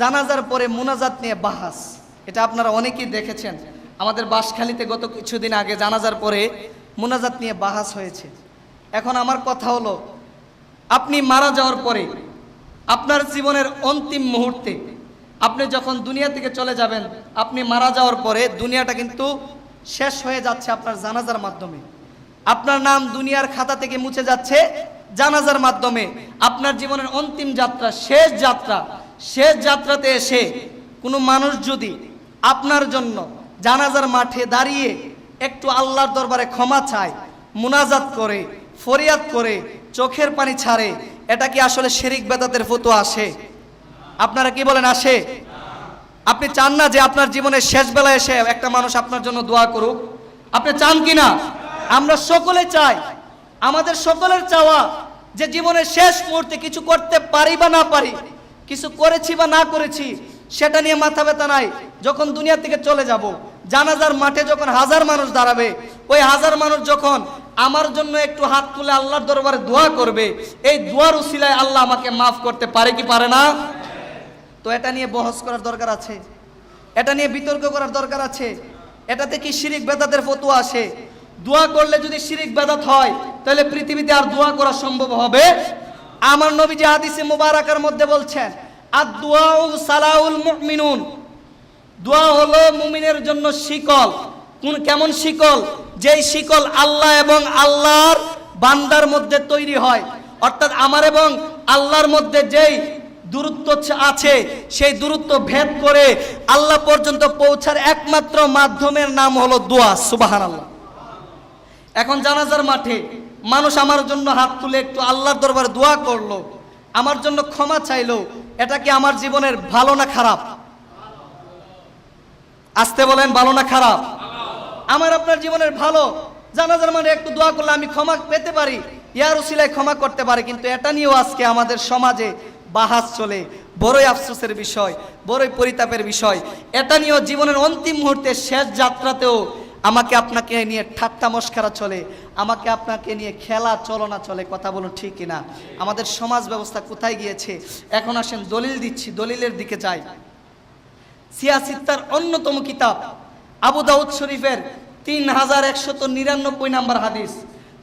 জানাজার পরে মোনাজাত নিয়ে বাহাস। এটা আপনারা অনেকেই দেখেছেন। আমাদের বাসখালীতে গত কিছুদিন আগে জানাজার পরে মোনাজাত নিয়ে বাহাস হয়েছে। এখন আমার কথা হলো, আপনি মারা যাওয়ার পরে আপনার জীবনের অন্তিম মুহূর্তে আপনি যখন দুনিয়া থেকে চলে যাবেন, আপনি মারা যাওয়ার পরে দুনিয়াটা কিন্তু শেষ হয়ে যাচ্ছে আপনার জানাজার মাধ্যমে। আপনার নাম দুনিয়ার খাতা থেকে মুছে যাচ্ছে জানাজার মাধ্যমে। আপনার জীবনের অন্তিম যাত্রা, শেষ যাত্রা শেষ যাত্রাতে এসে কোনো মানুষ যদি আপনার জন্য জানাজার মাঠে দাঁড়িয়ে একটু আল্লাহর দরবারে ক্ষমা চায়, মুনাজাত করে, ফরিয়াদ করে, চোখের পানি ছাড়ে, এটা কি আসলে শেরিক বেদাতের ফতো আসে। আপনারা কি বলেন আসে? আপনি চান না যে আপনার জীবনের শেষ বেলায় এসে একটা মানুষ আপনার জন্য দোয়া করুক? আপনি চান কি না? আমরা সকলে চাই। আমাদের সকলের চাওয়া যে জীবনের শেষ মুহূর্তে কিছু করতে পারি বা না পারি কিছু করেছি বা না করেছি, সেটা নিয়ে মাথা ব্যথা নাই। যখন দুনিয়া থেকে চলে যাব, জানাজার মাঠে যখন হাজার মানুষ দাঁড়াবে, ওই হাজার মানুষ যখন আমার জন্য একটু হাত তুলে আল্লাহর দরবারে দোয়া করবে, এই দোয়ার উসিলায় আল্লাহ আমাকে মাফ করতে পারে কি পারে না? তো এটা নিয়ে বহস করার দরকার আছে। এটা নিয়ে বিতর্ক করার দরকার আছে। এটাতে কি শিরিক বেদাতের ফতুয়া আসে? দোয়া করলে যদি শিরিক বেদাত হয়, তাহলে পৃথিবীতে আর দোয়া করা সম্ভব হবে আমার নবী যে হাদিসে মুবারাকার মধ্যে বলছেন আর দোয়াউ সালাউল মুমিনুন। দোয়া হলো মুমিনের জন্য শিকল। কোন কেমন শিকল? যেই শিকল আল্লাহ এবং আল্লাহর বান্দার মধ্যে তৈরি হয়। অর্থাৎ আমার এবং আল্লাহর মধ্যে যেই দূরত্ব আছে, সেই দূরত্ব ভেদ করে আল্লাহ পর্যন্ত পৌঁছার একমাত্র মাধ্যমের নাম হলো দোয়া সুবাহান আল্লাহ এখন জানাজার মাঠে মানুষ আমার জন্য হাত তুলে একটু আল্লাহর দরবারে দোয়া করল, আমার জন্য ক্ষমা চাইলো, এটা কি আমার জীবনের ভালো না খারাপ? আসতে বলেন, ভালো না খারাপ? আমার আপনার জীবনের ভালো। জানাজার মানে একটু দোয়া করলে আমি ক্ষমা পেতে পারি। ইয়ার উসিলায় ক্ষমা করতে পারি, কিন্তু এটা নিয়েও আজকে আমাদের সমাজে বাহাস চলে। বড়ই আফসোসের বিষয়, বড়ই পরিতাপের বিষয়। এটা নিয়েও জীবনের অন্তিম মুহূর্তে শেষ যাত্রাতেও আমাকে আপনাকে নিয়ে ঠাট্টা মস্কারা চলে, আমাকে আপনাকে নিয়ে খেলা চলনা চলে, কথা বলুন ঠিক কিনা? আমাদের সমাজ ব্যবস্থা কোথায় গিয়েছে? এখন আসেন, দলিল দিচ্ছি, দলিলের দিকে যাই। সিয়াসিত্তার অন্যতম কিতাব, আবু দাউদ শরীফের তিন হাজার একশত নিরানব্বই নাম্বার হাদিস।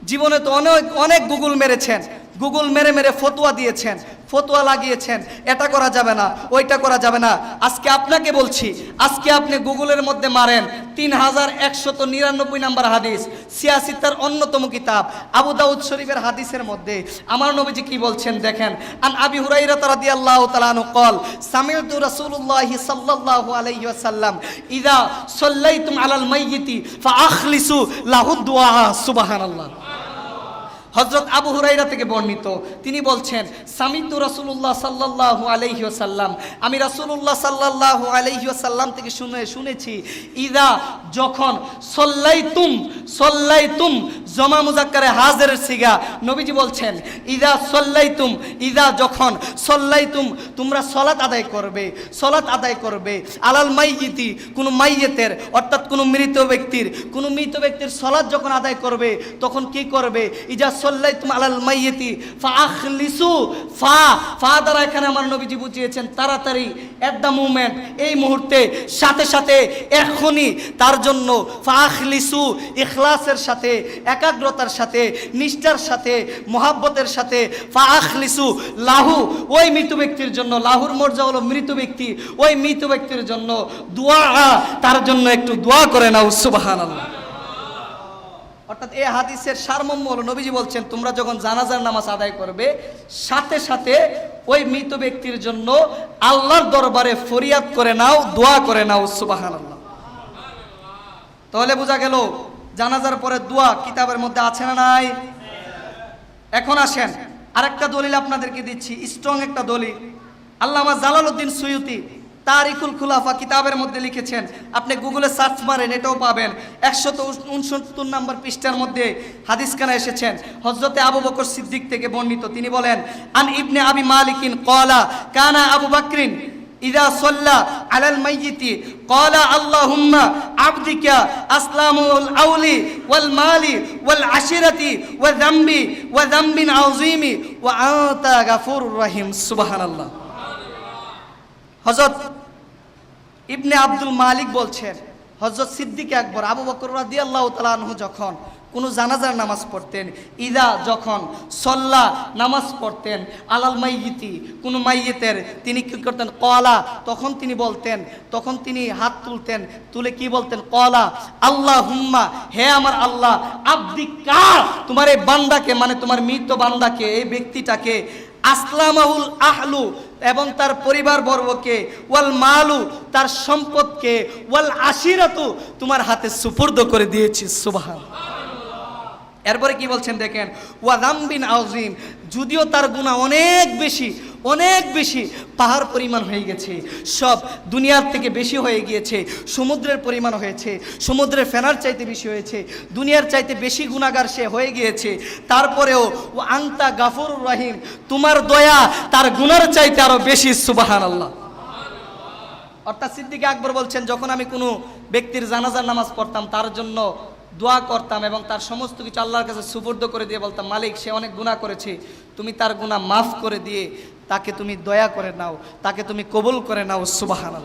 জীবনে তো অনেক অনেক গুগল মেরেছেন। গুগল মেরে মেরে ফতোয়া দিয়েছেন, ফতোয়া লাগিয়েছেন। এটা করা যাবে না, ওইটা করা যাবে না। আজকে আপনাকে বলছি, আজকে আপনি গুগলের মধ্যে মারেন তিন হাজার একশত নিরানব্বই নাম্বার হাদিস সিয়াসি তার অন্যতম কিতাব। আবু দাউদ শরীফের হাদিসের মধ্যে আমার নবীজি কি বলছেন দেখেন, আন আবি হুরাইরা তারাদি আল্লাহ তালানু কল সামিল তু রাসুল্লাহি সাল্লাহ আলাইসাল্লাম ইদা সল্লাই তুম আলাল মাইয়িতি ফা আখলিসু দুয়া সুবাহান আল্লাহ হজরত আবু হুরাইরা থেকে বর্ণিত। তিনি বলছেন, সামিতু রাসূলুল্লাহ সাল্লাল্লাহু আলাইহি সাল্লাম আমি রাসূলুল্লাহ সাল্লাল্লাহু আলাইহি সাল্লাম থেকে শুনে, শুনেছি, ইদা যখন সল্লাইতুম সল্লাইতুম জমা মুজাক্কারে হাজের সিগা। নবীজি বলছেন, ইদা সল্লাইতুম, ইদা যখন সল্লাইতুম, তোমরা সলাত আদায় করবে সলাত আদায় করবে। আলাল মাইয়িতি, কোনো মাইয়েতের, অর্থাৎ কোনো মৃত ব্যক্তির, কোনো মৃত ব্যক্তির সলাত যখন আদায় করবে, তখন কি করবে? ইজা সল্লাইতুম আলাল ফা ফা দ্বারা এখানে আমার নবীজি বুঝিয়েছেন, তাড়াতাড়ি এট দ্য মুভমেন্ট এই মুহূর্তে, সাথে সাথে, এখনই, তার জন্য ফা আখলিসু ইখলাসের সাথে, একাগ্রতার সাথে, নিষ্ঠার সাথে, মহাব্বতের সাথে ফা আখলিসু লাহু, ওই মৃত ব্যক্তির জন্য, লাহুর মর্যাদা হলো মৃত ব্যক্তি, ওই মৃত ব্যক্তির জন্য দোয়া, তার জন্য একটু দোয়া করে না নাও, সুবহানাল্লাহ। অর্থাৎ এই হাদিসের সারমর্ম হলো, নবীজি বলছেন, তোমরা যখন জানাজার নামাজ আদায় করবে, সাথে সাথে ওই মৃত ব্যক্তির জন্য আল্লাহর দরবারে ফরিয়াদ করে নাও, দোয়া করে নাও সুবাহান আল্লাহ তাহলে বোঝা গেল, জানাজার পরে দোয়া কিতাবের মধ্যে আছে না নাই? এখন আসেন, আরেকটা দলিল আপনাদেরকে দিচ্ছি, স্ট্রং একটা দলিল। আল্লামা জালালউদ্দিন সুয়ুতি তারিকুল খুলাফা কিতাবের মধ্যে লিখেছেন। আপনি গুগলে সার্চ মারেন, এটাও পাবেন। একশত উনসত্তর নম্বর পৃষ্ঠার মধ্যে হাদিস হাদিসখানা এসেছেন। হজরতে আবু বকর সিদ্দিক থেকে বর্ণিত। তিনি বলেন, আন ইবনে আবি মালিকিন কলা কানা আবু বাকরিন ইদা সল্লা আলাল মাইজিতি কলা আল্লাহ হুম্মা আবদিকা আসলাম আউলি ওয়াল মালি ওয়াল আশিরাতি ওয়া জাম্বি ওয়া জাম্বিন আউজিমি ওয়া আতা গাফুর রহিম। সুবহানাল্লাহ। হজরত ইবনে আব্দুল মালিক বলছেন হজরত সিদ্দিক একবার আবু বকর রাদি আল্লাহ তালাহু যখন কোনো জানাজার নামাজ পড়তেন, ইদা যখন সল্লা নামাজ পড়তেন, আলাল মাইয়িতি, কোনো মাইয়েতের তিনি কি করতেন? কলা তখন তিনি বলতেন, তখন তিনি হাত তুলতেন, তুলে কি বলতেন? কলা আল্লাহ হুম্মা হে আমার আল্লাহ, আব্দি কা তোমার এই বান্দাকে মানে তোমার মৃত বান্দাকে, এই ব্যক্তিটাকে, আসলামাহুল আহলু এবং তার পরিবার বর্গকে, ওয়াল মালু, তার সম্পদকে, ওয়াল আশিরাতু তোমার হাতে সুপর্দ করে দিয়েছি সুভা এরপরে কি বলছেন দেখেন ওয়াদাম বিন আউজিম যদিও তার গুণা অনেক বেশি অনেক বেশি পাহাড় পরিমাণ হয়ে গেছে। সব দুনিয়ার থেকে বেশি হয়ে গিয়েছে। সমুদ্রের পরিমাণ হয়েছে। সমুদ্রের ফেনার চাইতে বেশি হয়েছে। দুনিয়ার চাইতে বেশি গুণাগার সে হয়ে গিয়েছে। তারপরেও ও আংতা গাফুর রাহিম তোমার দয়া তার গুণার চাইতে আরও বেশি সুবাহান আল্লাহ অর্থাৎ সিদ্দিকে আকবর বলছেন, যখন আমি কোনো ব্যক্তির জানাজার নামাজ পড়তাম, তার জন্য দোয়া করতাম এবং তার সমস্ত কিছু আল্লাহর কাছে সুবর্দ করে দিয়ে বলতাম, মালিক, সে অনেক গুণা করেছে। তুমি তার গুণা মাফ করে দিয়ে তাকে তুমি দয়া করে নাও, তাকে তুমি কবুল করে নাও সুবাহান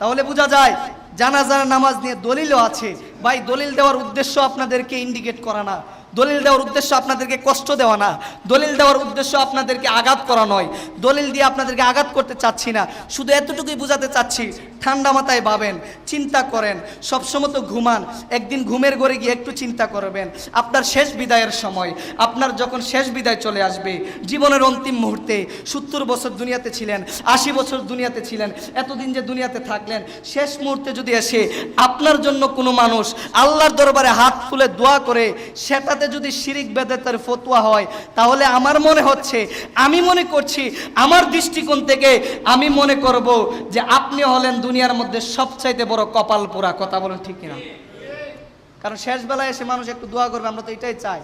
তাহলে বোঝা যায়, জানাজার নামাজ নিয়ে দলিলও আছে ভাই দলিল দেওয়ার উদ্দেশ্য আপনাদেরকে ইন্ডিকেট করা না। দলিল দেওয়ার উদ্দেশ্য আপনাদেরকে কষ্ট দেওয়া না। দলিল দেওয়ার উদ্দেশ্য আপনাদেরকে আঘাত করা নয়। দলিল দিয়ে আপনাদেরকে আঘাত করতে চাচ্ছি না। শুধু এতটুকুই বোঝাতে চাচ্ছি, ঠান্ডা মাথায় ভাবেন, চিন্তা করেন, সবসময় তো ঘুমান, একদিন ঘুমের ঘরে গিয়ে একটু চিন্তা করবেন। আপনার শেষ বিদায়ের সময়, আপনার যখন শেষ বিদায় চলে আসবে, জীবনের অন্তিম মুহূর্তে, সত্তর বছর দুনিয়াতে ছিলেন, আশি বছর দুনিয়াতে ছিলেন, এতদিন যে দুনিয়াতে থাকলেন, শেষ মুহূর্তে যদি এসে আপনার জন্য কোনো মানুষ আল্লাহর দরবারে হাত তুলে দোয়া করে সেটাতে যদি শিরিক বেদাতের ফতোয়া হয়, তাহলে আমার মনে হচ্ছে, আমি মনে করছি, আমার দৃষ্টিকোণ থেকে আমি মনে করব যে আপনি হলেন দুনিয়ার মধ্যে সবচাইতে বড় কপাল পোড়া। কথা বলেন ঠিক কিনা? কারণ শেষ বেলায় এসে মানুষ একটু দোয়া করবে, আমরা তো এটাই চাই।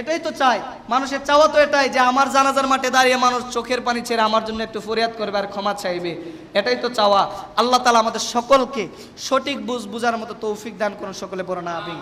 এটাই তো চাই। মানুষের চাওয়া তো এটাই যে আমার জানাজার মাঠে দাঁড়িয়ে মানুষ চোখের পানি ছেড়ে আমার জন্য একটু ফরিয়াদ করবে আর ক্ষমা চাইবে। এটাই তো চাওয়া। আল্লাহ তালা আমাদের সকলকে সঠিক বুঝ বুঝার মতো তৌফিক দান করুন, সকলে বড় না আবিন